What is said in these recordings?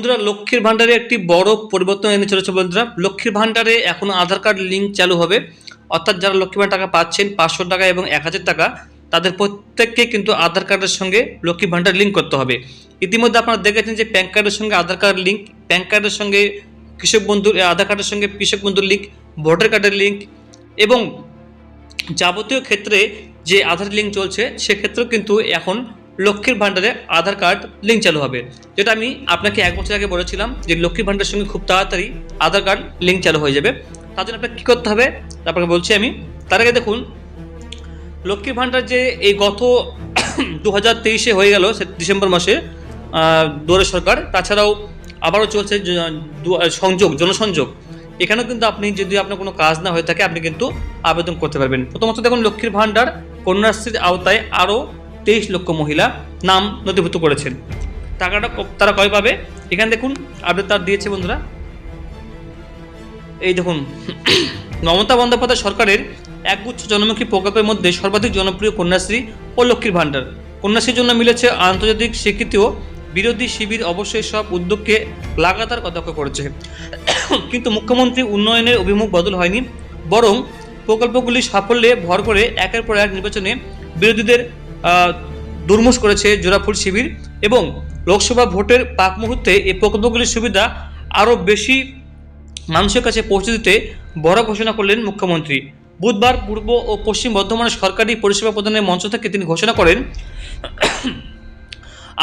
বন্ধুরা, লক্ষ্মীর ভাণ্ডারে একটি বড় পরিবর্তন এনে চলেছে বন্ধুরা। লক্ষ্মীর ভাণ্ডারে এখন আধার কার্ড লিঙ্ক চালু হবে। অর্থাৎ যারা লক্ষ্মী টাকা পাচ্ছেন, পাঁচশো টাকা এবং এক হাজার টাকা, তাদের প্রত্যেককে কিন্তু আধার কার্ডের সঙ্গে লক্ষ্মী ভাণ্ডার লিঙ্ক করতে হবে। ইতিমধ্যে আপনারা দেখেছেন যে প্যান কার্ডের সঙ্গে আধার কার্ড লিঙ্ক, প্যান কার্ডের সঙ্গে কৃষক বন্ধুর আধার কার্ডের সঙ্গে কৃষক বন্ধুর লিঙ্ক, ভোটার কার্ডের লিঙ্ক এবং যাবতীয় ক্ষেত্রে যে আধার লিঙ্ক চলছে, সেক্ষেত্রেও কিন্তু এখন লক্ষ্মীর ভাণ্ডারে আধার কার্ড লিঙ্ক চালু হবে। যেটা আমি আপনাকে এক বছর আগে বলেছিলাম যে লক্ষ্মীর ভাণ্ডারের সঙ্গে খুব তাড়াতাড়ি আধার কার্ড লিঙ্ক চালু হয়ে যাবে। তার জন্য আপনাকে কী করতে হবে? আপনাকে বলছি আমি, তার আগে দেখুন, লক্ষ্মীর ভাণ্ডার যে এই গত দু হাজার তেইশে হয়ে গেল সে ডিসেম্বর মাসে দুয়ারে সরকার, তাছাড়াও আবারও চলছে সংযোগ, জনসংযোগ। এখানেও কিন্তু আপনি যদি আপনার কোনো কাজ না হয়ে থাকে, আপনি কিন্তু আবেদন করতে পারবেন। প্রথমত দেখুন, লক্ষ্মীর ভাণ্ডার কন্যাশ্রীর আওতায় আরও তেইশ লক্ষ মহিলা নাম নথিভুক্ত করেছেন। টাকাটা তারা কয় পাবে? এখানে দেখুন আপডেট তার দিয়েছে বন্ধুরা। এই দেখুন, মমতা বন্দ্যোপাধ্যায় সরকারের একগুচ্ছ জনমুখী প্রকল্পের মধ্যে সর্বাধিক জনপ্রিয় কন্যাশ্রী ও লক্ষ্মীর ভাণ্ডার। কন্যাশ্রীর জন্য মিলেছে আন্তর্জাতিক স্বীকৃতিও বিরোধী শিবির। অবশ্যই সব উদ্যোগকে লাগাতার কটাক্ষ করেছে। কিন্তু মুখ্যমন্ত্রী উন্নয়নের অভিমুখ বদল হয়নি, বরং প্রকল্পগুলি সাফল্যে ভর করে একের পর এক নির্বাচনে বিরোধীদের দুর্মুষ করেছে জোড়াফুল শিবির এবং লোকসভা ভোটের পাক মুহূর্তে এই প্রকল্পগুলির সুবিধা আরও বেশি মানুষের কাছে পৌঁছে দিতে বড় ঘোষণা করলেন মুখ্যমন্ত্রী। বুধবার পূর্ব ও পশ্চিম বর্ধমানের সরকারি পরিষেবা প্রদানের মঞ্চ থেকে তিনি ঘোষণা করেন,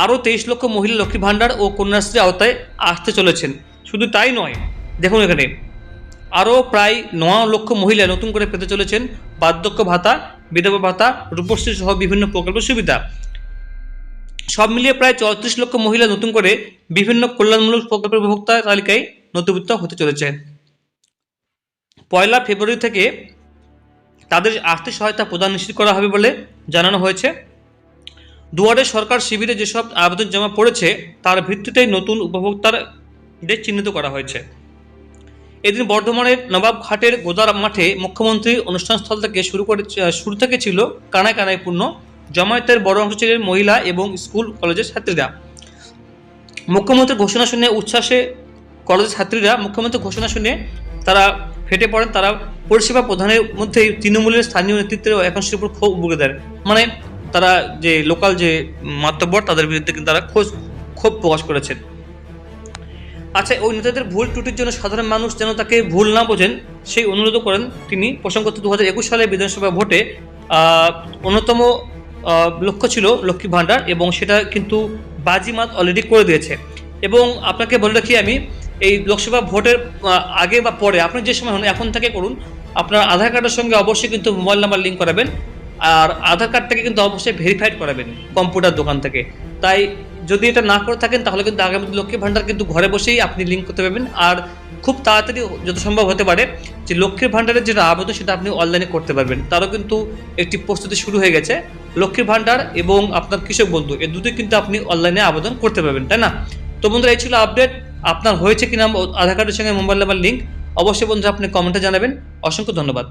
আরও তেইশ লক্ষ মহিলা লক্ষ্মী ভাণ্ডার ও কন্যাশ্রী আওতায় আসতে চলেছেন। শুধু তাই নয়, দেখুন এখানে, আরও প্রায় ন লক্ষ মহিলা নতুন করে পেতে চলেছেন বার্ধক্য ভাতা বিধবা ভাতা, রূপশ্রী সহ বিভিন্ন প্রকল্প সুবিধা। সব মিলিয়ে প্রায় চৌত্রিশ লক্ষ মহিলা নতুন করে বিভিন্ন কল্যাণমূলক প্রকল্পের উপভোক্তা তালিকায় নথিভুক্ত হতে চলেছে। পয়লা ফেব্রুয়ারি থেকে তাদের আর্থিক সহায়তা প্রদান নিশ্চিত করা হবে বলে জানানো হয়েছে। দুয়ারে সরকার শিবিরে যেসব আবেদন জমা পড়েছে, তার ভিত্তিতেই নতুন উপভোক্তাদের চিহ্নিত করা হয়েছে। এদিন বর্ধমানের নবাবঘাটের গোদার মাঠে মুখ্যমন্ত্রী অনুষ্ঠানস্থল থেকে শুরু করে শুরু থেকে ছিল কানায় কানায় পূর্ণ। জমায়েতের বড় অংশ ছিলেন মহিলা এবং স্কুল কলেজের ছাত্রীরা। মুখ্যমন্ত্রীর ঘোষণা শুনে উচ্ছ্বাসে কলেজের ছাত্রীরা মুখ্যমন্ত্রীর ঘোষণা শুনে তারা ফেটে পড়েন। তারা পরিষেবা প্রধানের মধ্যে তৃণমূলের স্থানীয় নেতৃত্বের একাংশের উপর ক্ষোভ উগড়ে দেন। মানে তারা যে লোকাল যে মাতব্বর, তাদের বিরুদ্ধে কিন্তু তারা খোঁজ, ক্ষোভ প্রকাশ করেছেন। আচ্ছা ওই নেতাদের ভুল ত্রুটির জন্য সাধারণ মানুষ যেন তাকে ভুল না বোঝেন, সেই অনুরোধ করেন তিনি। প্রসঙ্গত দু হাজার একুশ সালে বিধানসভা ভোটে অন্যতম লক্ষ্য ছিল লক্ষ্মী ভাণ্ডার এবং সেটা কিন্তু বাজিমাত অলরেডি করে দিয়েছে। এবং আপনাকে বলে রাখি আমি, এই লোকসভা ভোটের আগে বা পরে, আপনি যে সময় হন, এখন থেকে করুন, আপনার আধার কার্ডের সঙ্গে অবশ্যই কিন্তু মোবাইল নাম্বার লিঙ্ক করাবেন, আর আধার কার্ডটাকে কিন্তু অবশ্যই ভেরিফাইড করাবেন, কম্পিউটার দোকান থেকে। তাই যদি এটা না করে থাকেন, তাহলে কিন্তু আগামী লক্ষ্মী ভাণ্ডার কিন্তু ঘরে বসেই আপনি লিঙ্ক করতে পারবেন। আর খুব তাড়াতাড়ি যত সম্ভব হতে পারে যে লক্ষ্মীর ভাণ্ডারের যেটা আবেদন সেটা আপনি অনলাইনে করতে পারবেন। তারও কিন্তু একটি প্রস্তুতি শুরু হয়ে গেছে। লক্ষ্মীর ভাণ্ডার এবং আপনার কৃষক বন্ধু এই দুটোই কিন্তু আপনি অনলাইনে আবেদন করতে পারবেন, তাই না? তো বন্ধুরা, এই ছিল আপডেট আপনার হয়েছে কিনা, আধার কার্ডের সঙ্গে মোবাইল নাম্বার লিঙ্ক অবশ্যই বন্ধুরা, আপনি কমেন্টে জানাবেন। অসংখ্য ধন্যবাদ।